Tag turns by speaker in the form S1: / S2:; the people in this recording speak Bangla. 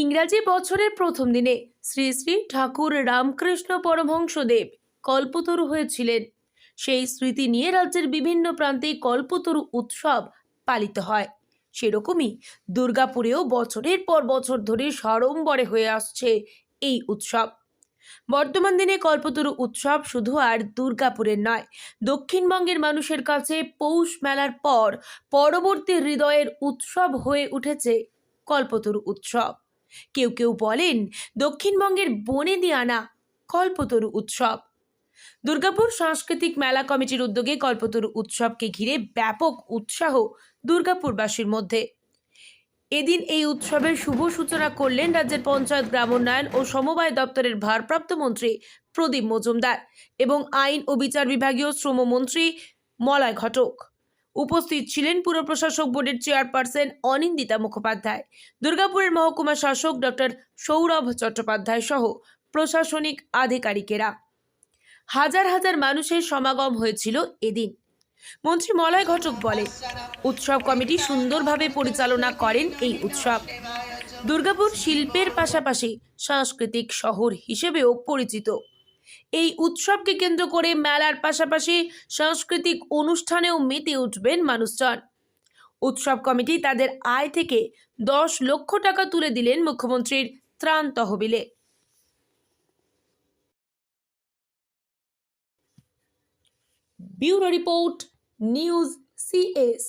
S1: ইংরাজি বছরের প্রথম দিনে শ্রী শ্রী ঠাকুর রামকৃষ্ণ পরমহংসদেব কল্পতরু হয়েছিলেন। সেই স্মৃতি নিয়ে রাজ্যের বিভিন্ন প্রান্তে কল্পতরু উৎসব পালিত হয়। সেরকমই দুর্গাপুরেও বছরের পর বছর ধরে সাড়ম্বরে হয়ে আসছে এই উৎসব। বর্তমান দিনে কল্পতরু উৎসব শুধু আর দুর্গাপুরের নয়, দক্ষিণবঙ্গের মানুষের কাছে পৌষ মেলার পর পরবর্তী হৃদয়ের উৎসব হয়ে উঠেছে কল্পতরু উৎসব। কেউ কেউ বলেন, দক্ষিণবঙ্গের বনেদি আনা কল্পতরু উৎসব। দুর্গাপুর সাংস্কৃতিক মেলা কমিটির উদ্যোগে কল্পতরু উৎসবকে ঘিরে ব্যাপক উৎসাহ দুর্গাপুরবাসীর মধ্যে। এদিন এই উৎসবের শুভ সূচনা করলেন রাজ্যের পঞ্চায়েত গ্রামোন্নয়ন ও সমবায় দপ্তরের ভারপ্রাপ্ত মন্ত্রী প্রদীপ মজুমদার এবং আইন ও বিচার বিভাগীয় শ্রমমন্ত্রী মলয় ঘটক। উপস্থিত ছিলেন পুর প্রশাসক বোর্ডের চেয়ারপারসন অনিন্দিতা মুখোপাধ্যায়, দুর্গাপুরের মহকুমা শাসক ডক্টর সৌরভ চট্টোপাধ্যায় সহ প্রশাসনিক আধিকারিকেরা। হাজার হাজার মানুষের সমাগম হয়েছিল এদিন। মন্ত্রী মলয় ঘটক বলেন, উৎসব কমিটি সুন্দরভাবে পরিচালনা করেন এই উৎসব। দুর্গাপুর শিল্পের পাশাপাশি সাংস্কৃতিক শহর হিসেবেও পরিচিত। এই উৎসবকে কেন্দ্র করে মেলার পাশাপাশি সাংস্কৃতিক অনুষ্ঠানেও মেতে উঠবেন মানুষজন। উৎসব কমিটি তাদের আয় থেকে দশ লক্ষ টাকা তুলে দিলেন মুখ্যমন্ত্রীর ত্রাণ তহবিলে। Bureau report, news CS